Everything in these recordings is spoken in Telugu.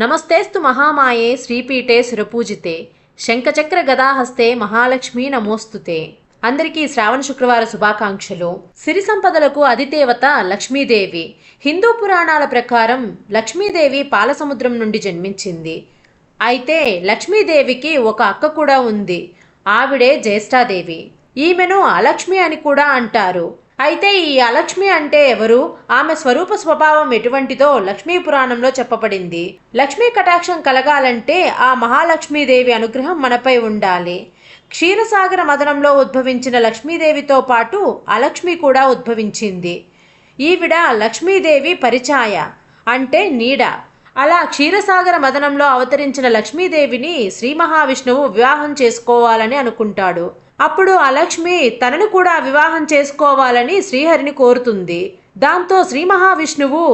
నమస్తేస్తు మహామాయే శ్రీపీఠే సురపూజితే శంఖచక్ర గదాహస్తే మహాలక్ష్మి నమోస్తుతే. అందరికీ శ్రావణ శుక్రవార శుభాకాంక్షలు. సిరి సంపదలకు అధిదేవత లక్ష్మీదేవి. హిందూ పురాణాల ప్రకారం లక్ష్మీదేవి పాలసముద్రం నుండి జన్మించింది. అయితే లక్ష్మీదేవికి ఒక అక్క కూడా ఉంది. ఆవిడే జ్యేష్ఠాదేవి. ఈమెను అలక్ష్మి అని కూడా అంటారు. అయితే ఈ అలక్ష్మి అంటే ఎవరు? ఆమె స్వరూప స్వభావం ఎటువంటిదో లక్ష్మీ పురాణంలో చెప్పబడింది. లక్ష్మీ కటాక్షం కలగాలంటే ఆ మహాలక్ష్మీదేవి అనుగ్రహం మనపై ఉండాలి. క్షీరసాగర మదనంలో ఉద్భవించిన లక్ష్మీదేవితో పాటు అలక్ష్మి కూడా ఉద్భవించింది. ఈవిడ లక్ష్మీదేవి పరిచాయ అంటే నీడ. అలా క్షీరసాగర మదనంలో అవతరించిన లక్ష్మీదేవిని శ్రీ మహావిష్ణువు వివాహం చేసుకోవాలని అనుకుంటాడు. అప్పుడు అలక్ష్మి తనను కూడా వివాహం చేసుకోవాలని శ్రీహరిని కోరుతుంది. దాంతో శ్రీ మహావిష్ణువు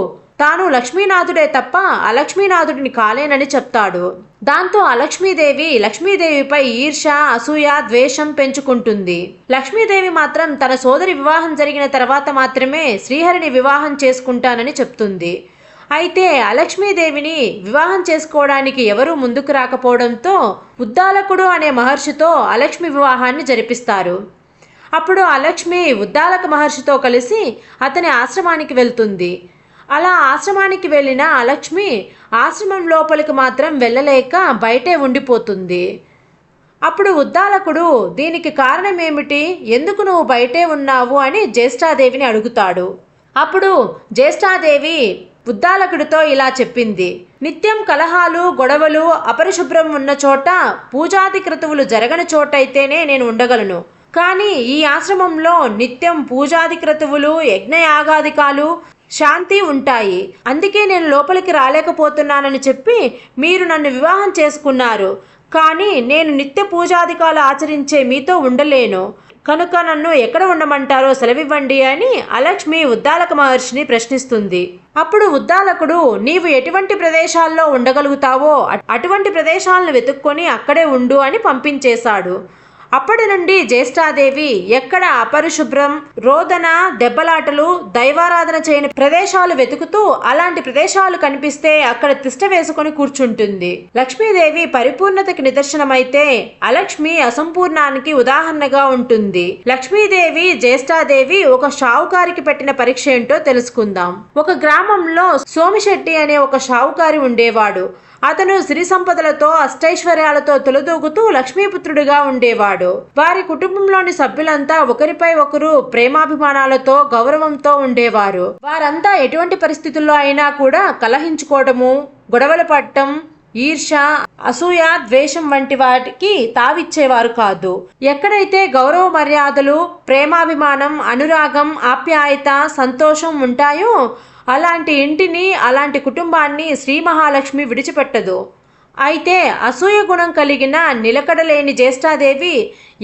తాను లక్ష్మీనాథుడే తప్ప అలక్ష్మీనాథుడిని కాలేనని చెప్తాడు దాంతో అలక్ష్మీదేవి లక్ష్మీదేవిపై ఈర్ష అసూయ ద్వేషం పెంచుకుంటుంది. లక్ష్మీదేవి మాత్రం తన సోదరి వివాహం జరిగిన తర్వాత మాత్రమే శ్రీహరిని వివాహం చేసుకుంటానని చెప్తుంది. అయితే అలక్ష్మీదేవిని వివాహం చేసుకోవడానికి ఎవరూ ముందుకు రాకపోవడంతో ఉద్దాలకుడు అనే మహర్షితో అలక్ష్మి వివాహాన్ని జరిపిస్తారు. అప్పుడు అలక్ష్మి ఉద్దాలక మహర్షితో కలిసి అతని ఆశ్రమానికి వెళ్తుంది. అలా ఆశ్రమానికి వెళ్ళిన అలక్ష్మి ఆశ్రమం లోపలికి మాత్రం వెళ్ళలేక బయటే ఉండిపోతుంది. అప్పుడు ఉద్దాలకుడు దీనికి కారణం ఏమిటి ఎందుకు నువ్వు బయటే ఉన్నావు? అని జ్యేష్ఠాదేవిని అడుగుతాడు. అప్పుడు జ్యేష్ఠాదేవి ఉద్దాలకుడితో ఇలా చెప్పింది. నిత్యం కలహాలు గొడవలు అపరిశుభ్రం ఉన్న చోట పూజాది క్రతువులు జరగని చోటైతేనే నేను ఉండగలను. కానీ ఈ ఆశ్రమంలో నిత్యం పూజాది క్రతువులు యజ్ఞయాగాదికాలు శాంతి ఉంటాయి. అందుకే నేను లోపలికి రాలేకపోతున్నానని చెప్పి మీరు నన్ను వివాహం చేసుకున్నారు. కానీ నేను నిత్య పూజాదికాలు ఆచరించే మీతో ఉండలేను. కనుక నన్ను ఎక్కడ ఉండమంటారో సెలవివ్వండి అని అలక్ష్మి ఉద్దాలక మహర్షిని ప్రశ్నిస్తుంది. అప్పుడు ఉద్దాలకుడు నీవు ఎటువంటి ప్రదేశాల్లో ఉండగలుగుతావో అటువంటి ప్రదేశాలను వెతుక్కొని అక్కడే ఉండు అని పంపించేశాడు. అప్పటి నుండి జ్యేష్ఠాదేవి ఎక్కడ అపరిశుభ్రం రోదన దెబ్బలాటలు దైవారాధన చేయని ప్రదేశాలు వెతుకుతూ అలాంటి ప్రదేశాలు కనిపిస్తే అక్కడ తిష్ట వేసుకొని కూర్చుంటుంది. లక్ష్మీదేవి పరిపూర్ణతకి నిదర్శనమైతే అలక్ష్మి అసంపూర్ణానికి ఉదాహరణగా ఉంటుంది. లక్ష్మీదేవి జ్యేష్ఠాదేవి ఒక షావుకారికి పెట్టిన పరీక్ష ఏంటో తెలుసుకుందాం. ఒక గ్రామంలో సోమిశెట్టి అనే ఒక షావుకారి ఉండేవాడు. అతను సిరి సంపదలతో అష్టైశ్వర్యాలతో తొలదూగుతూ లక్ష్మీపుత్రుడిగా ఉండేవాడు. వారి కుటుంబంలోని సభ్యులంతా ఒకరిపై ఒకరు ప్రేమాభిమానాలతో గౌరవంతో ఉండేవారు. వారంతా ఎటువంటి పరిస్థితుల్లో అయినా కూడా కలహించుకోవడము గొడవలు పట్టడం ఈర్ష అసూయ ద్వేషం వంటి వాటికి తావిచ్చేవారు కాదు. ఎక్కడైతే గౌరవ మర్యాదలు ప్రేమాభిమానం అనురాగం ఆప్యాయత సంతోషం ఉంటాయో అలాంటి ఇంటిని అలాంటి కుటుంబాన్ని శ్రీ మహాలక్ష్మి విడిచిపెట్టదు. అయితే అసూయ గుణం కలిగిన నిలకడలేని జ్యేష్ఠాదేవి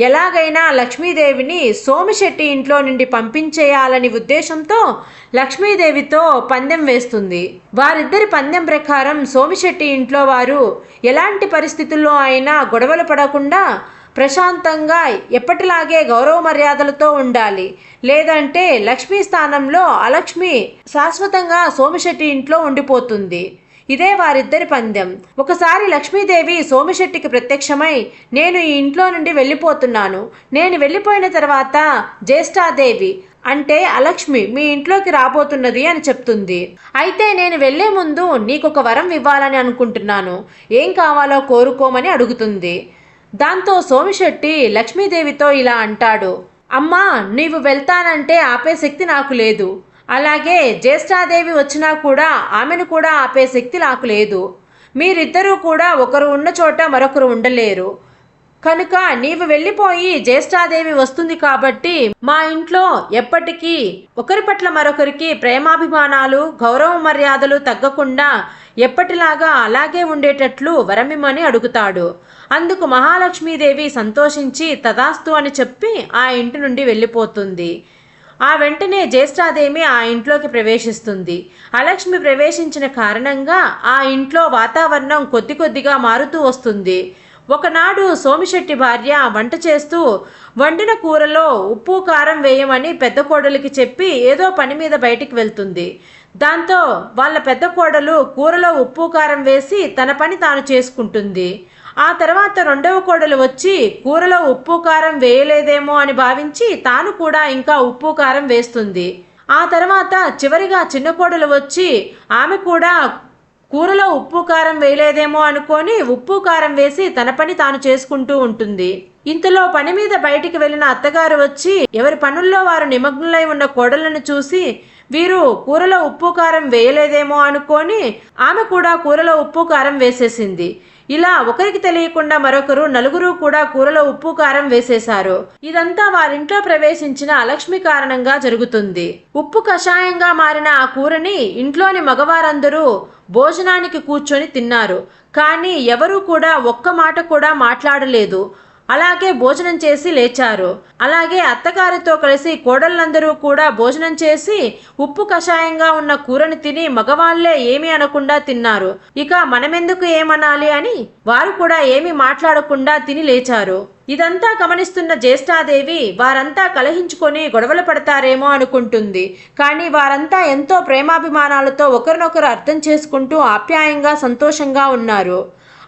ఎలాగైనా లక్ష్మీదేవిని సోమిశెట్టి ఇంట్లో నుండి పంపించేయాలని ఉద్దేశంతో లక్ష్మీదేవితో పందెం వేస్తుంది. వారిద్దరి పందెం ప్రకారం సోమిశెట్టి ఇంట్లో వారు ఎలాంటి పరిస్థితుల్లో అయినా గొడవలు పడకుండా ప్రశాంతంగా ఎప్పటిలాగే గౌరవ మర్యాదలతో ఉండాలి. లేదంటే లక్ష్మీ స్థానంలో అలక్ష్మి శాశ్వతంగా సోమిశెట్టి ఇంట్లో ఉండిపోతుంది. ఇదే వారిద్దరి పందెం. ఒకసారి లక్ష్మీదేవి సోమిశెట్టికి ప్రత్యక్షమై నేను ఈ ఇంట్లో నుండి వెళ్ళిపోతున్నాను. నేను వెళ్ళిపోయిన తర్వాత జ్యేష్ఠాదేవి అంటే అలక్ష్మి మీ ఇంట్లోకి రాబోతున్నది అని చెప్తుంది. అయితే నేను వెళ్ళే ముందు నీకొక వరం ఇవ్వాలని అనుకుంటున్నాను. ఏం కావాలో కోరుకోమని అడుగుతుంది. దాంతో సోమిశెట్టి లక్ష్మీదేవితో ఇలా అంటాడు అమ్మా నీవు వెళ్తానంటే ఆపే శక్తి నాకు లేదు. అలాగే జ్యేష్ఠాదేవి వచ్చినా కూడా ఆమెను కూడా ఆపే శక్తి నాకు లేదు. మీరిద్దరూ కూడా ఒకరు ఉన్న చోట మరొకరు ఉండలేరు. కనుక నీవు వెళ్ళిపోయి జ్యేష్ఠాదేవి వస్తుంది కాబట్టి మా ఇంట్లో ఎప్పటికీ ఒకరి పట్ల మరొకరికి ప్రేమాభిమానాలు గౌరవ మర్యాదలు తగ్గకుండా ఎప్పటిలాగా అలాగే ఉండేటట్లు వరమిమ్మని అడుగుతాడు. అందుకు మహాలక్ష్మీదేవి సంతోషించి తదాస్తు అని చెప్పి ఆ ఇంటి నుండి వెళ్ళిపోతుంది. ఆ వెంటనే జ్యేష్ఠాదేవి ఆ ఇంట్లోకి ప్రవేశిస్తుంది. అలక్ష్మి ప్రవేశించిన కారణంగా ఆ ఇంట్లో వాతావరణం కొద్ది కొద్దిగా మారుతూ వస్తుంది. ఒకనాడు సోమిశెట్టి భార్య వంట చేస్తూ వండిన కూరలో ఉప్పు కారం వేయమని పెద్ద కోడలికి చెప్పి ఏదో పని మీద బయటికి వెళ్తుంది. దాంతో వాళ్ళ పెద్ద కోడలు కూరలో ఉప్పు కారం వేసి తన పని తాను చేసుకుంటుంది. ఆ తర్వాత రెండవ కోడలు వచ్చి కూరలో ఉప్పు కారం వేయలేదేమో అని భావించి తాను కూడా ఇంకా ఉప్పు కారం వేస్తుంది. ఆ తర్వాత చివరిగా చిన్న కోడలు వచ్చి ఆమె కూడా కూరలో ఉప్పు కారం వేయలేదేమో అనుకొని ఉప్పు కారం వేసి తన పని తాను చేసుకుంటూ ఉంటుంది. ఇంతలో పని మీద బయటికి వెళ్ళిన అత్తగారు వచ్చి ఎవరి పనుల్లో వారు నిమగ్నులై ఉన్న కోడలను చూసి వీరు కూరలో ఉప్పు కారం వేయలేదేమో అనుకొని ఆమె కూడా కూరలో ఉప్పు కారం వేసేసింది. ఇలా ఒకరికి తెలియకుండా మరొకరు నలుగురు కూడా కూరలో ఉప్పు కారం వేసేశారు. ఇదంతా వారింట్లో ప్రవేశించిన అలక్ష్మి కారణంగా జరుగుతుంది. ఉప్పు కషాయంగా మారిన ఆ కూరని ఇంట్లోని మగవారందరూ భోజనానికి కూర్చొని తిన్నారు. కానీ ఎవరూ కూడా ఒక్క మాట కూడా మాట్లాడలేదు. అలాగే భోజనం చేసి లేచారు. అలాగే అత్తగారితో కలిసి కోడళ్ళందరూ కూడా భోజనం చేసి ఉప్పు కషాయంగా ఉన్న కూరని తిని మగవాళ్ళే ఏమీ అనకుండా తిన్నారు. ఇక మనమెందుకు ఏమనాలి అని వారు కూడా ఏమీ మాట్లాడకుండా తిని లేచారు. ఇదంతా గమనిస్తున్న జ్యేష్ఠాదేవి వారంతా కలహించుకొని గొడవలు పడతారేమో అనుకుంటుంది. కానీ వారంతా ఎంతో ప్రేమాభిమానాలతో ఒకరినొకరు అర్థం చేసుకుంటూ ఆప్యాయంగా సంతోషంగా ఉన్నారు.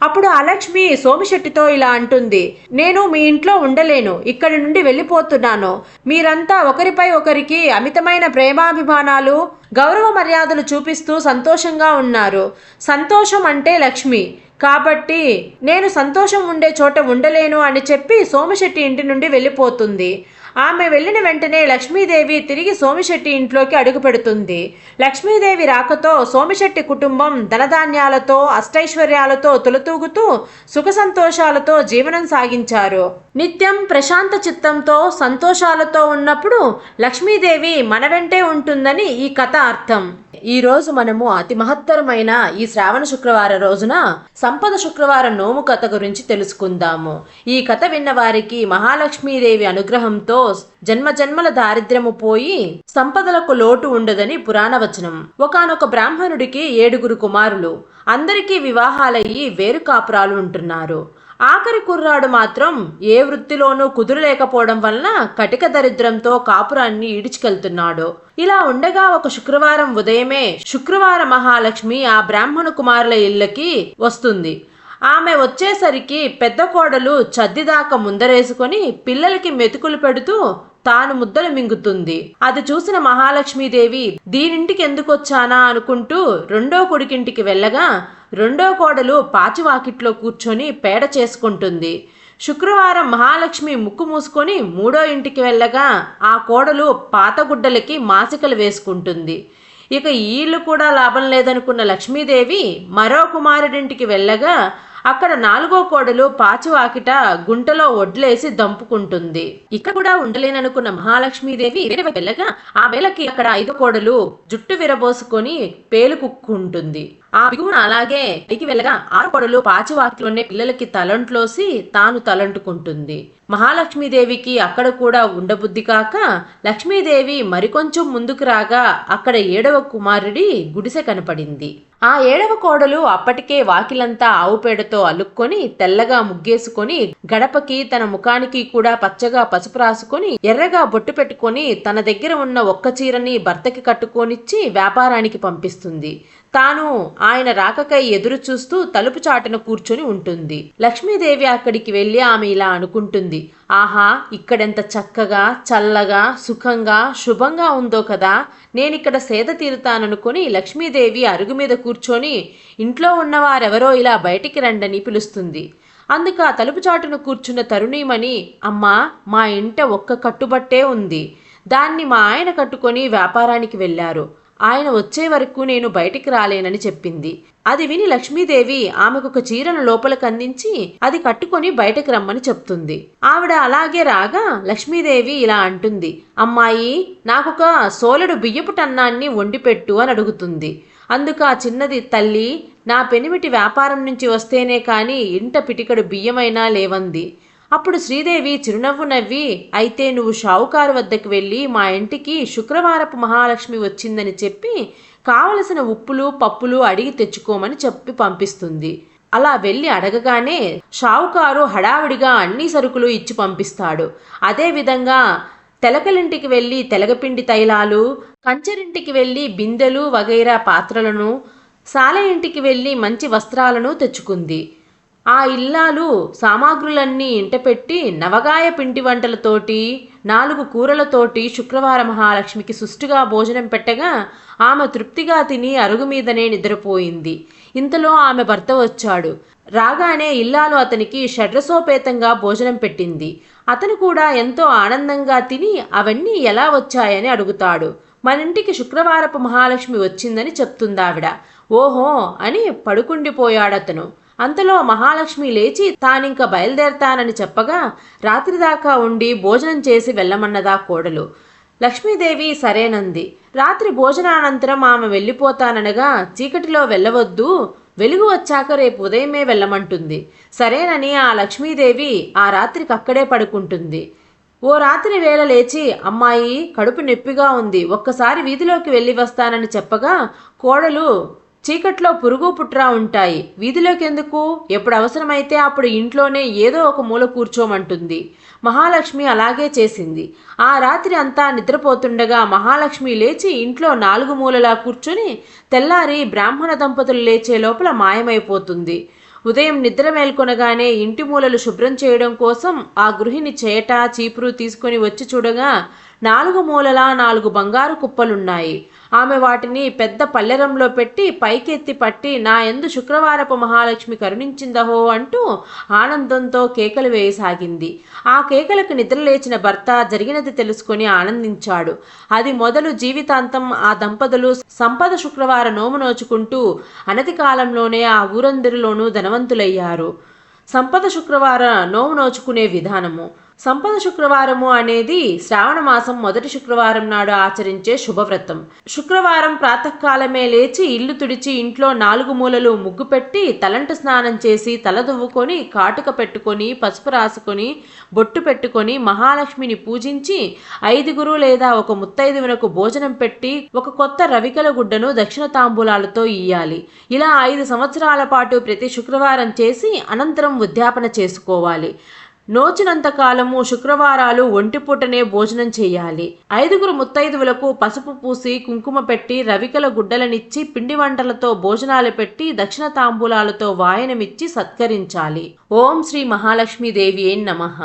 అప్పుడు అలక్ష్మి సోమిశెట్టితో ఇలా అంటుంది నేను మీ ఇంట్లో ఉండలేను ఇక్కడి నుండి వెళ్ళిపోతున్నాను. మీరంతా ఒకరిపై ఒకరికి అమితమైన ప్రేమాభిమానాలు గౌరవ మర్యాదలు చూపిస్తూ సంతోషంగా ఉన్నారు. సంతోషం అంటే లక్ష్మి. కాబట్టి నేను సంతోషం ఉండే చోట ఉండలేను అని చెప్పి సోమశెట్టి ఇంటి నుండి వెళ్ళిపోతుంది. ఆమె వెళ్ళిన వెంటనే లక్ష్మీదేవి తిరిగి సోమిశెట్టి ఇంట్లోకి అడుగుపెడుతుంది లక్ష్మీదేవి రాకతో సోమిశెట్టి కుటుంబం ధనధాన్యాలతో అష్టైశ్వర్యాలతో తులతూగుతూ సుఖ సంతోషాలతో జీవనం సాగించారు. నిత్యం ప్రశాంత చిత్తంతో సంతోషాలతో ఉన్నప్పుడు లక్ష్మీదేవి మన వెంటే ఉంటుందని ఈ కథ అర్థం. ఈ రోజు మనము అతి మహత్తరమైన ఈ శ్రావణ శుక్రవార రోజున సంపద శుక్రవార నోము కథ గురించి తెలుసుకుందాము. ఈ కథ విన్న వారికి మహాలక్ష్మీదేవి అనుగ్రహంతో జన్మ జన్మల దారిద్ర్యము పోయి సంపదలకు లోటు ఉండదని పురాణ వచనం ఒకనొక బ్రాహ్మణుడికి ఏడుగురు కుమారులు. అందరికీ వివాహాలయ్యి వేరు కాపురాలు ఉంటున్నారు. ఆఖరి కుర్రాడు మాత్రం ఏ వృత్తిలోనూ కుదురలేకపోవడం వలన కటిక దరిద్రంతో కాపురాన్ని ఈడ్చుకెళ్తున్నాడు. ఇలా ఉండగా ఒక శుక్రవారం ఉదయమే శుక్రవార మహాలక్ష్మి ఆ బ్రాహ్మణ కుమారుల ఇళ్ళకి వస్తుంది. ఆమె వచ్చేసరికి పెద్ద కోడలు చద్దిదాకా ముందరేసుకొని పిల్లలకి మెతుకులు పెడుతూ తాను ముద్దలు మింగుతుంది. అది చూసిన మహాలక్ష్మీదేవి దీనింటికి ఎందుకు వచ్చానా? అనుకుంటూ రెండో కొడుకింటికి వెళ్ళగా రెండో కోడలు పాచివాకిట్లో కూర్చొని పేడ చేసుకుంటుంది. శుక్రవారం మహాలక్ష్మి ముక్కు మూసుకొని మూడో ఇంటికి వెళ్ళగా ఆ కోడలు పాతగుడ్డలకి మాసికలు వేసుకుంటుంది. ఇక ఈళ్ళు కూడా లాభం లేదనుకున్న లక్ష్మీదేవి మరో కుమారుడింటికి వెళ్ళగా అక్కడ నాలుగో కోడలు పాచివాకిట గుంటలో ఒడ్లేసి దంపుకుంటుంది. ఇక్కడ కూడా ఉండలేననుకున్న మహాలక్ష్మీదేవి వేరే వెళ్ళగా ఆ వేళకి అక్కడ ఐదో కోడలు జుట్టు విరబోసుకొని పేలుకుక్కుంటుంది ఆ బిగువున అలాగే పైకి వెళ్ళగా ఆరుపడులు కోడలు పాచివాకిలోనే పిల్లలకి తలంట్లోసి తాను తలంటుకుంటుంది. మహాలక్ష్మీదేవికి అక్కడ కూడా ఉండబుద్ధి కాక లక్ష్మీదేవి మరికొంచెం ముందుకు రాగా అక్కడ ఏడవ కుమారుడి గుడిసె కనపడింది. ఆ ఏడవ కోడలు అప్పటికే వాకిలంతా ఆవు పేడతో అలుక్కొని తెల్లగా ముగ్గేసుకొని గడపకి తన ముఖానికి కూడా పచ్చగా పసుపు రాసుకొని ఎర్రగా బొట్టు పెట్టుకొని తన దగ్గర ఉన్న ఒక్క చీరని భర్తకి కట్టుకొనిచ్చి వ్యాపారానికి పంపిస్తుంది. తాను ఆయన రాకకై ఎదురు చూస్తూ తలుపు చాటున కూర్చొని ఉంటుంది. లక్ష్మీదేవి అక్కడికి వెళ్ళి ఆమె ఇలా అనుకుంటుంది. ఆహా ఇక్కడెంత చక్కగా చల్లగా సుఖంగా శుభంగా ఉందో కదా. నేనిక్కడ సేద తీరుతాననుకుని లక్ష్మీదేవి అరుగు మీద కూర్చొని ఇంట్లో ఉన్నవారెవరో ఇలా బయటికి రండని పిలుస్తుంది. అందుకు ఆ తలుపు చాటును కూర్చున్న తరుణీమణి అమ్మా మా ఇంట ఒక్క కట్టుబట్టే ఉంది. దాన్ని మా ఆయన కట్టుకొని వ్యాపారానికి వెళ్ళారు. ఆయన వచ్చే వరకు నేను బయటికి రాలేనని చెప్పింది. అది విని లక్ష్మీదేవి ఆమెకు ఒక చీరను లోపలికి అందించి అది కట్టుకొని బయటకు రమ్మని చెప్తుంది. ఆవిడ అలాగే రాగా లక్ష్మీదేవి ఇలా అంటుంది. అమ్మాయి నాకొక సోలడు బియ్యపు టన్నాన్ని వండిపెట్టు అని అడుగుతుంది. అందుకు ఆ చిన్నది తల్లి నా పెనిమిటి వ్యాపారం నుంచి వస్తేనే కాని ఇంట పిటికడు బియ్యమైనా లేవంది. అప్పుడు శ్రీదేవి చిరునవ్వు నవ్వి అయితే నువ్వు షావుకారు వద్దకు వెళ్ళి మా ఇంటికి శుక్రవారపు మహాలక్ష్మి వచ్చిందని చెప్పి కావలసిన ఉప్పులు పప్పులు అడిగి తెచ్చుకోమని చెప్పి పంపిస్తుంది. అలా వెళ్ళి అడగగానే షావుకారు హడావిడిగా అన్ని సరుకులు ఇచ్చి పంపిస్తాడు. అదేవిధంగా తెలకలింటికి వెళ్ళి తెలగపిండి తైలాలు కంచరింటికి వెళ్ళి బిందెలు వగైరా పాత్రలను సాల ఇంటికి వెళ్ళి మంచి వస్త్రాలను తెచ్చుకుంది. ఆ ఇల్లాలు సామాగ్రులన్నీ ఇంటపెట్టి నవగాయ పిండి వంటలతోటి నాలుగు కూరలతోటి శుక్రవార మహాలక్ష్మికి సుష్టుగా భోజనం పెట్టగా ఆమె తృప్తిగా తిని అరుగు మీదనే నిద్రపోయింది. ఇంతలో ఆమె భర్త వచ్చాడు. రాగానే ఇల్లాలు అతనికి షడ్రసోపేతంగా భోజనం పెట్టింది. అతను కూడా ఎంతో ఆనందంగా తిని అవన్నీ ఎలా వచ్చాయని అడుగుతాడు. మన ఇంటికి శుక్రవారపు మహాలక్ష్మి వచ్చిందని చెప్తుందావిడ ఓహో అని పడుకుండిపోయాడతను. అంతలో మహాలక్ష్మి లేచి తానింక బయలుదేరతానని చెప్పగా రాత్రి దాకా ఉండి భోజనం చేసి వెళ్ళమన్నదా కోడలు. లక్ష్మీదేవి సరేనంది. రాత్రి భోజనానంతరం ఆమె వెళ్ళిపోతాననగా చీకటిలో వెళ్ళవద్దు. వెలుగు వచ్చాక రేపు ఉదయమే వెళ్ళమంటుంది. సరేనని ఆ లక్ష్మీదేవి ఆ రాత్రికి అక్కడే పడుకుంటుంది. ఓ రాత్రి వేళ లేచి అమ్మాయి కడుపు నొప్పిగా ఉంది ఒక్కసారి వీధిలోకి వెళ్ళి వస్తానని చెప్పగా కోడలు చీకట్లో పురుగు పుట్రా ఉంటాయి. వీధిలోకి ఎందుకు ఎప్పుడు అవసరమైతే అప్పుడు ఇంట్లోనే ఏదో ఒక మూల కూర్చోమంటుంది. మహాలక్ష్మి అలాగే చేసింది. ఆ రాత్రి అంతా నిద్రపోతుండగా మహాలక్ష్మి లేచి ఇంట్లో నాలుగు మూలలా కూర్చొని తెల్లారి బ్రాహ్మణ దంపతులు లేచే లోపల మాయమైపోతుంది. ఉదయం నిద్ర మేల్కొనగానే ఇంటి మూలలు శుభ్రం చేయడం కోసం ఆ గృహిణి చేట చీపురు తీసుకొని వచ్చి చూడగా నాలుగు మూలలా నాలుగు బంగారు కుప్పలున్నాయి. ఆమె వాటిని పెద్ద పల్లెరంలో పెట్టి పైకెత్తి పట్టి నా ఎందు శుక్రవారపు మహాలక్ష్మి కరుణించిందహో అంటూ ఆనందంతో కేకలు వేయసాగింది. ఆ కేకలకు నిద్రలేచిన భర్త జరిగినది తెలుసుకొని ఆనందించాడు. అది మొదలు జీవితాంతం ఆ దంపతులు సంపద శుక్రవార నోము నోచుకుంటూ అనతి కాలంలోనే ఆ ఊరందరిలోనూ ధనవంతులయ్యారు. సంపద శుక్రవార నోము నోచుకునే విధానము. సంపద శుక్రవారము అనేది శ్రావణ మాసం మొదటి శుక్రవారం నాడు ఆచరించే శుభవ్రతం. శుక్రవారం ప్రాతకాలమే లేచి ఇల్లు తుడిచి ఇంట్లో నాలుగు మూలలు ముగ్గు పెట్టి తలంట స్నానం చేసి తల దువ్వుకొని కాటుక పెట్టుకొని పసుపు రాసుకొని బొట్టు పెట్టుకొని మహాలక్ష్మిని పూజించి ఐదుగురు లేదా ఒక ముత్తైదువునకు భోజనం పెట్టి ఒక కొత్త రవికల గుడ్డను దక్షిణ తాంబూలాలతో ఇయ్యాలి ఇలా ఐదు సంవత్సరాల పాటు ప్రతి శుక్రవారం చేసి అనంతరం ఉద్యాపన చేసుకోవాలి. నోచినంత కాలము శుక్రవారాలు ఒంటిపూటనే భోజనం చేయాలి. ఐదుగురు ముత్తైదువులకు పసుపు పూసి కుంకుమ పెట్టి రవికల గుడ్డలనిచ్చి పిండి వంటలతో భోజనాలు పెట్టి దక్షిణ తాంబూలాలతో వాయనమిచ్చి సత్కరించాలి. ఓం శ్రీ మహాలక్ష్మీదేవి నమః.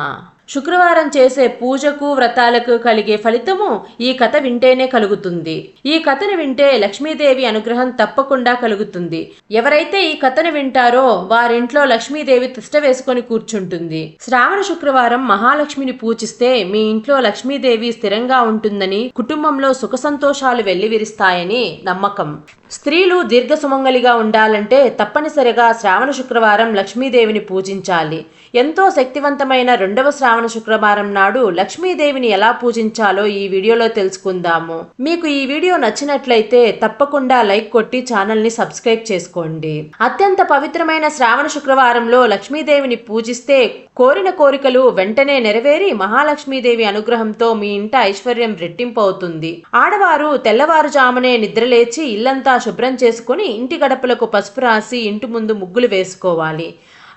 శుక్రవారం చేసే పూజకు వ్రతాలకు కలిగే ఫలితము ఈ కథ వింటేనే కలుగుతుంది. ఈ కథను వింటే లక్ష్మీదేవి అనుగ్రహం తప్పకుండా కలుగుతుంది. ఎవరైతే ఈ కథను వింటారో వారింట్లో లక్ష్మీదేవి తిష్ట వేసుకొని కూర్చుంటుంది. శ్రావణ శుక్రవారం మహాలక్ష్మిని పూజిస్తే మీ ఇంట్లో లక్ష్మీదేవి స్థిరంగా ఉంటుందని కుటుంబంలో సుఖ సంతోషాలు వెల్లివిరిస్తాయని నమ్మకం. స్త్రీలు దీర్ఘ సుమంగలిగా ఉండాలంటే తప్పనిసరిగా శ్రావణ శుక్రవారం లక్ష్మీదేవిని పూజించాలి. ఎంతో శక్తివంతమైన రెండవ శ్రావణ శుక్రవారం నాడు లక్ష్మీదేవిని ఎలా పూజించాలో ఈ వీడియోలో తెలుసుకుందాము. మీకు ఈ వీడియో నచ్చినట్లయితే తప్పకుండా లైక్ కొట్టి ఛానల్ని సబ్స్క్రైబ్ చేసుకోండి. అత్యంత పవిత్రమైన శ్రావణ శుక్రవారంలో లక్ష్మీదేవిని పూజిస్తే కోరిన కోరికలు వెంటనే నెరవేరి మహాలక్ష్మీదేవి అనుగ్రహంతో మీ ఇంట ఐశ్వర్యం రెట్టింపు అవుతుంది ఆడవారు తెల్లవారుజామునే నిద్రలేచి ఇల్లంతా శుభ్రం చేసుకుని ఇంటి గడపలకు పసుపు రాసి ఇంటి ముందు ముగ్గులు వేసుకోవాలి.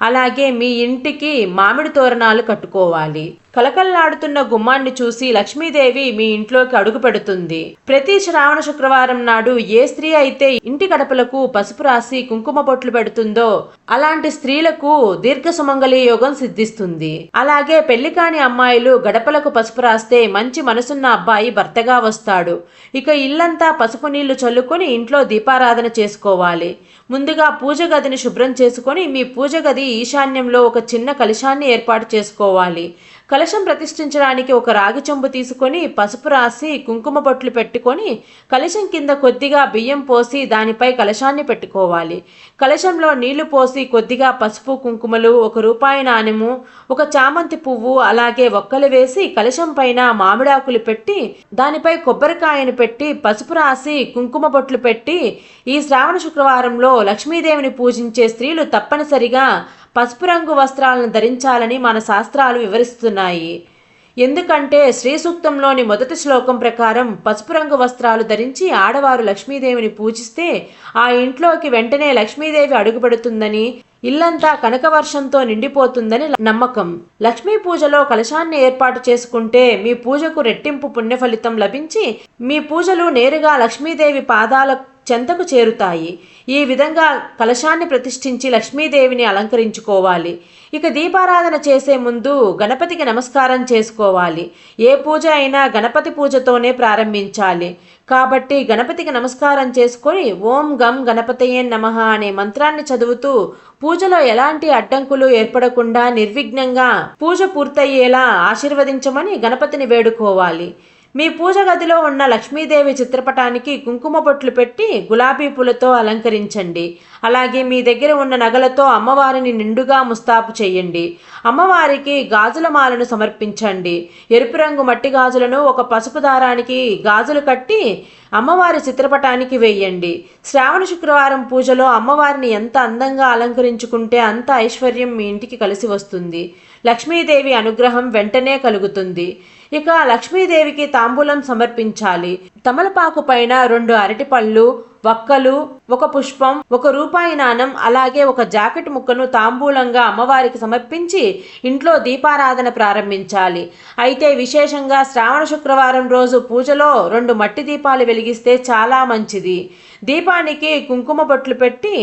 అలాగే మీ ఇంటికి మామిడి తోరణాలు కట్టుకోవాలి. కలకల్లాడుతున్న గుమ్మాన్ని చూసి లక్ష్మీదేవి మీ ఇంట్లోకి అడుగు పెడుతుంది. ప్రతి శ్రావణ శుక్రవారం నాడు ఏ స్త్రీ అయితే ఇంటి గడపలకు పసుపు రాసి కుంకుమ బొట్లు పెడుతుందో అలాంటి స్త్రీలకు దీర్ఘ సుమంగళి యోగం సిద్ధిస్తుంది. అలాగే పెళ్ళి కాని అమ్మాయిలు గడపలకు పసుపు రాస్తే మంచి మనసున్న అబ్బాయి భర్తగా వస్తాడు. ఇక ఇల్లంతా పసుపు నీళ్ళు చల్లుకొని ఇంట్లో దీపారాధన చేసుకోవాలి. ముందుగా పూజ గదిని శుభ్రం చేసుకొని మీ పూజ గది ఈశాన్యంలో ఒక చిన్న కలశాన్ని ఏర్పాటు చేసుకోవాలి. కలశం ప్రతిష్ఠించడానికి ఒక రాగి చెంబు తీసుకొని పసుపు రాసి కుంకుమ బొట్లు పెట్టుకొని కలశం కింద కొద్దిగా బియ్యం పోసి దానిపై కలశాన్ని పెట్టుకోవాలి. కలశంలో నీళ్ళు పోసి కొద్దిగా పసుపు కుంకుమలు ఒక రూపాయి నాణెము ఒక చామంతి పువ్వు అలాగే ఒక్కలు వేసి కలశం పైన మామిడాకులు పెట్టి దానిపై కొబ్బరికాయను పెట్టి పసుపు రాసి కుంకుమ బొట్లు పెట్టి ఈ శ్రావణ శుక్రవారంలో లక్ష్మీదేవిని పూజించే స్త్రీలు తప్పనిసరిగా పసుపు రంగు వస్త్రాలను ధరించాలని మన శాస్త్రాలు వివరిస్తున్నాయి. ఎందుకంటే శ్రీ సూక్తంలోని మొదటి శ్లోకం ప్రకారం పసుపు రంగు వస్త్రాలు ధరించి ఆడవారు లక్ష్మీదేవిని పూజిస్తే ఆ ఇంట్లోకి వెంటనే లక్ష్మీదేవి అడుగుపెడుతుందని ఇల్లంతా కనకవర్షంతో నిండిపోతుందని నమ్మకం. లక్ష్మీ పూజలో కలశాన్ని ఏర్పాటు చేసుకుంటే మీ పూజకు రెట్టింపు పుణ్య ఫలితం లభించి మీ పూజలు నేరుగా లక్ష్మీదేవి పాదాల చెంతకు చేరుతాయి. ఈ విధంగా కలశాన్ని ప్రతిష్ఠించి లక్ష్మీదేవిని అలంకరించుకోవాలి. ఇక దీపారాధన చేసే ముందు గణపతికి నమస్కారం చేసుకోవాలి. ఏ పూజ అయినా గణపతి పూజతోనే ప్రారంభించాలి. కాబట్టి గణపతికి నమస్కారం చేసుకొని ఓం గం గణపతయే నమః అనే మంత్రాన్ని చదువుతూ పూజలో ఎలాంటి అడ్డంకులు ఏర్పడకుండా నిర్విఘ్నంగా పూజ పూర్తయ్యేలా ఆశీర్వదించమని గణపతిని వేడుకోవాలి. మీ పూజ గదిలో ఉన్న లక్ష్మీదేవి చిత్రపటానికి కుంకుమ బొట్లు పెట్టి గులాబీ పూలతో అలంకరించండి. అలాగే మీ దగ్గర ఉన్న నగలతో అమ్మవారిని నిండుగా ముస్తాబు చేయండి. అమ్మవారికి గాజుల మాలను సమర్పించండి. ఎరుపు రంగు మట్టి గాజులను ఒక పసుపు దారానికి గాజులు కట్టి అమ్మవారి చిత్రపటానికి వేయండి. శ్రావణ శుక్రవారం పూజలో అమ్మవారిని ఎంత అందంగా అలంకరించుకుంటే అంత ఐశ్వర్యం మీ ఇంటికి కలిసి వస్తుంది. లక్ష్మీదేవి అనుగ్రహం వెంటనే కలుగుతుంది. ఇక లక్ష్మీదేవికి తాంబూలం సమర్పించాలి. తమలపాకు పైన రెండు అరటిపళ్ళు వక్కలు ఒక పుష్పం ఒక రూపాయి నాణం అలాగే ఒక జాకెట్ ముక్కను తాంబూలంగా అమ్మవారికి సమర్పించి ఇంట్లో దీపారాధన ప్రారంభించాలి. అయితే విశేషంగా శ్రావణ శుక్రవారం రోజు పూజలో రెండు మట్టి దీపాలు వెలిగిస్తే చాలా మంచిది. దీపానికి కుంకుమ బొట్లు పెట్టి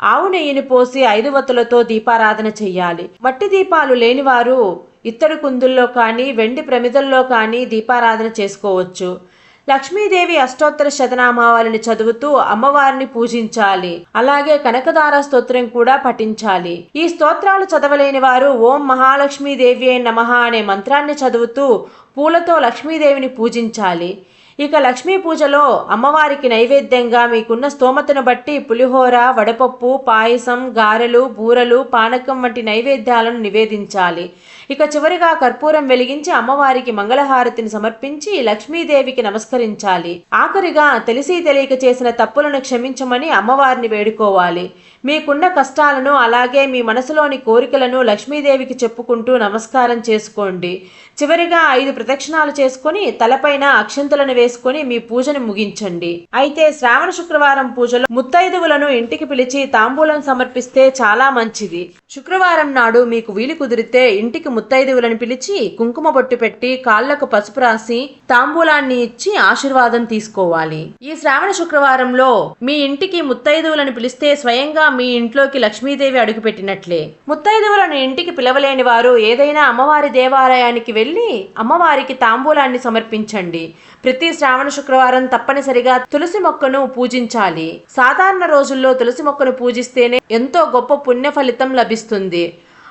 ఆవు నెయ్యిని పోసి ఐదు వత్తులతో దీపారాధన చెయ్యాలి. మట్టి దీపాలు లేనివారు ఇత్తడి కుందుల్లో కానీ వెండి ప్రమిదల్లో కానీ దీపారాధన చేసుకోవచ్చు. లక్ష్మీదేవి అష్టోత్తర శతనామావళిని చదువుతూ అమ్మవారిని పూజించాలి. అలాగే కనకదార స్తోత్రం కూడా పఠించాలి. ఈ స్తోత్రాలు చదవలేని వారు ఓం మహాలక్ష్మీదేవి నమః అనే మంత్రాన్ని చదువుతూ పూలతో లక్ష్మీదేవిని పూజించాలి. ఇక లక్ష్మీ పూజలో అమ్మవారికి నైవేద్యంగా మీకున్న స్తోమతను బట్టి పులిహోర వడపప్పు పాయసం గారెలు బూరలు పానకం వంటి నైవేద్యాలను నివేదించాలి. ఇక చివరిగా కర్పూరం వెలిగించి అమ్మవారికి మంగళహారతిని సమర్పించి లక్ష్మీదేవికి నమస్కరించాలి. ఆఖరిగా తెలిసి తెలియక చేసిన తప్పులను క్షమించమని అమ్మవారిని వేడుకోవాలి. మీకున్న కష్టాలను అలాగే మీ మనసులోని కోరికలను లక్ష్మీదేవికి చెప్పుకుంటూ నమస్కారం చేసుకోండి. చివరిగా ఐదు ప్రదక్షిణాలు చేసుకొని తలపైన అక్షంతలను వేసుకొని మీ పూజను ముగించండి. అయితే శ్రావణ శుక్రవారం పూజలో ముత్తైదువులను ఇంటికి పిలిచి తాంబూలం సమర్పిస్తే చాలా మంచిది. శుక్రవారం నాడు మీకు వీలు కుదిరితే ఇంటికి ముత్తైదువులను పిలిచి కుంకుమ బొట్టు పెట్టి కాళ్ళకు పసుపు రాసి తాంబూలాన్ని ఇచ్చి ఆశీర్వాదం తీసుకోవాలి. ఈ శ్రావణ శుక్రవారంలో మీ ఇంటికి ముత్తైదువులను పిలిస్తే స్వయంగా మీ ఇంట్లోకి లక్ష్మీదేవి అడుగుపెట్టినట్లే. ముత్తైదువులను ఇంటికి పిలవలేని వారు ఏదైనా అమ్మవారి దేవాలయానికి వెళ్ళి అమ్మవారికి తాంబూలాన్ని సమర్పించండి. ప్రతి శ్రావణ శుక్రవారం తప్పనిసరిగా తులసి మొక్కను పూజించాలి. సాధారణ రోజుల్లో తులసి మొక్కను పూజిస్తేనే ఎంతో గొప్ప పుణ్య ఫలితం లభిస్తుంది.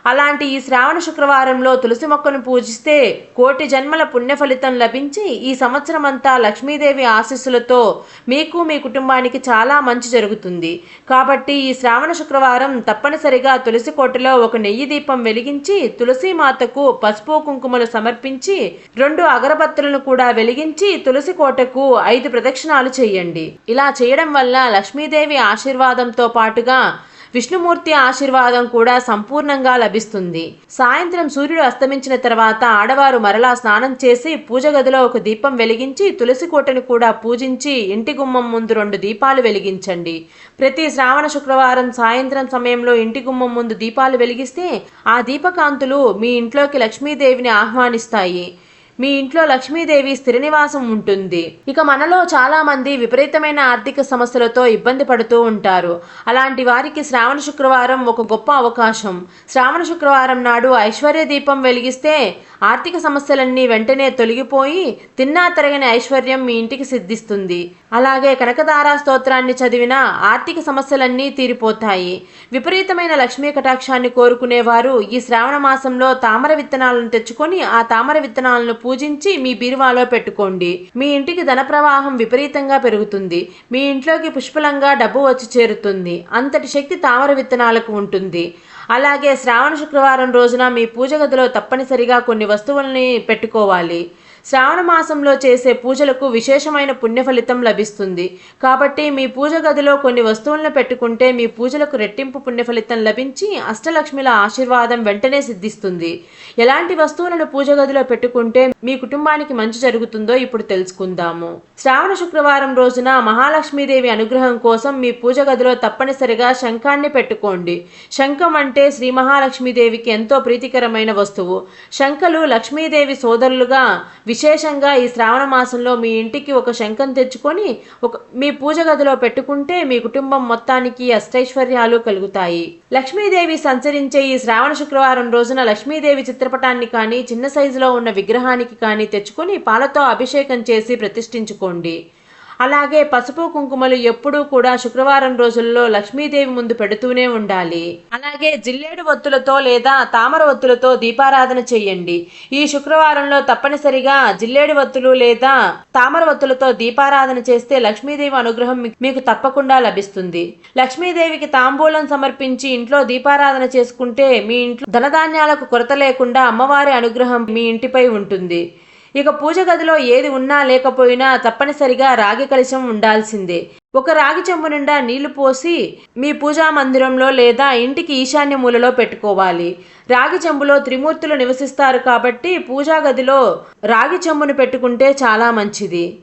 అలాంటి ఈ శ్రావణ శుక్రవారంలో తులసి మొక్కను పూజిస్తే కోటి జన్మల పుణ్య ఫలితం లభించి ఈ సంవత్సరం అంతా లక్ష్మీదేవి ఆశీస్సులతో మీకు మీ కుటుంబానికి చాలా మంచి జరుగుతుంది. కాబట్టి ఈ శ్రావణ శుక్రవారం తప్పనిసరిగా తులసి కోటలో ఒక నెయ్యి దీపం వెలిగించి తులసి మాతకు పసుపు కుంకుమలు సమర్పించి రెండు అగరబత్తులను కూడా వెలిగించి తులసి కోటకు ఐదు ప్రదక్షిణాలు చేయండి. ఇలా చేయడం వల్ల లక్ష్మీదేవి ఆశీర్వాదంతో పాటుగా విష్ణుమూర్తి ఆశీర్వాదం కూడా సంపూర్ణంగా లభిస్తుంది. సాయంత్రం సూర్యుడు అస్తమించిన తర్వాత ఆడవారు మరలా స్నానం చేసి పూజ గదిలో ఒక దీపం వెలిగించి తులసి కోటను కూడా పూజించి ఇంటి గుమ్మం ముందు రెండు దీపాలు వెలిగించండి. ప్రతి శ్రావణ శుక్రవారం సాయంత్రం సమయంలో ఇంటి గుమ్మం ముందు దీపాలు వెలిగిస్తే ఆ దీపకాంతులు మీ ఇంట్లోకి లక్ష్మీదేవిని ఆహ్వానిస్తాయి. మీ ఇంట్లో లక్ష్మీదేవి స్థిర నివాసం ఉంటుంది. ఇక మనలో చాలా మంది విపరీతమైన ఆర్థిక సమస్యలతో ఇబ్బంది పడుతూ ఉంటారు. అలాంటి వారికి శ్రావణ శుక్రవారం ఒక గొప్ప అవకాశం. శ్రావణ శుక్రవారం నాడు ఐశ్వర్య దీపం వెలిగిస్తే ఆర్థిక సమస్యలన్నీ వెంటనే తొలగిపోయి తిన్నా తరగని ఐశ్వర్యం మీ ఇంటికి సిద్ధిస్తుంది. అలాగే కనకదారా స్తోత్రాన్ని చదివిన ఆర్థిక సమస్యలన్నీ తీరిపోతాయి. విపరీతమైన లక్ష్మీ కటాక్షాన్ని కోరుకునేవారు ఈ శ్రావణ మాసంలో తామర విత్తనాలను తెచ్చుకొని ఆ తామర విత్తనాలను పూజించి మీ బీరువాలో పెట్టుకోండి. మీ ఇంటికి ధన ప్రవాహం విపరీతంగా పెరుగుతుంది. మీ ఇంట్లోకి పుష్పలంగా డబ్బు వచ్చి చేరుతుంది. అంతటి శక్తి తామర విత్తనాలకు ఉంటుంది. అలాగే శ్రావణ శుక్రవారం రోజున మీ పూజ గదిలో తప్పనిసరిగా కొన్ని వస్తువుల్ని పెట్టుకోవాలి. శ్రావణ మాసంలో చేసే పూజలకు విశేషమైన పుణ్య ఫలితం లభిస్తుంది. కాబట్టి మీ పూజ గదిలో కొన్ని వస్తువులను పెట్టుకుంటే మీ పూజలకు రెట్టింపు పుణ్య ఫలితం లభించి అష్టలక్ష్మిల ఆశీర్వాదం వెంటనే సిద్ధిస్తుంది. ఎలాంటి వస్తువులను పూజ గదిలో పెట్టుకుంటే మీ కుటుంబానికి మంచి జరుగుతుందో ఇప్పుడు తెలుసుకుందాము. శ్రావణ శుక్రవారం రోజున మహాలక్ష్మీదేవి అనుగ్రహం కోసం మీ పూజ గదిలో తప్పనిసరిగా శంఖాన్ని పెట్టుకోండి. శంఖం అంటే శ్రీ మహాలక్ష్మీదేవికి ఎంతో ప్రీతికరమైన వస్తువు. శంఖలు లక్ష్మీదేవి సోదరులుగా విశేషంగా ఈ శ్రావణ మాసంలో మీ ఇంటికి ఒక శంఖం తెచ్చుకొని ఒక మీ పూజ గదిలో పెట్టుకుంటే మీ కుటుంబం మొత్తానికి అష్టైశ్వర్యాలు కలుగుతాయి. లక్ష్మీదేవి సంచరించే ఈ శ్రావణ శుక్రవారం రోజున లక్ష్మీదేవి చిత్రపటాన్ని కానీ చిన్న సైజులో ఉన్న విగ్రహానికి కానీ తెచ్చుకొని పాలతో అభిషేకం చేసి ప్రతిష్ఠించుకోండి. అలాగే పసుపు కుంకుమలు ఎప్పుడూ కూడా శుక్రవారం రోజుల్లో లక్ష్మీదేవి ముందు పెడుతూనే ఉండాలి. అలాగే జిల్లేడు ఒత్తులతో లేదా తామర ఒత్తులతో దీపారాధన చేయండి. ఈ శుక్రవారంలో తప్పనిసరిగా జిల్లేడు ఒత్తులు లేదా తామర ఒత్తులతో దీపారాధన చేస్తే లక్ష్మీదేవి అనుగ్రహం మీకు తప్పకుండా లభిస్తుంది. లక్ష్మీదేవికి తాంబూలం సమర్పించి ఇంట్లో దీపారాధన చేసుకుంటే మీ ఇంట్లో ధనధాన్యాలకు కొరత లేకుండా అమ్మవారి అనుగ్రహం మీ ఇంటిపై ఉంటుంది. ఇక పూజ గదిలో ఏది ఉన్నా లేకపోయినా తప్పనిసరిగా రాగి కలశం ఉండాల్సిందే. ఒక రాగి చెంబు నిండా నీళ్ళు పోసి మీ పూజా మందిరంలో లేదా ఇంటికి ఈశాన్య మూలలో పెట్టుకోవాలి. రాగి చెంబులో త్రిమూర్తులు నివసిస్తారు కాబట్టి పూజా గదిలో రాగి చెంబును పెట్టుకుంటే చాలా మంచిది.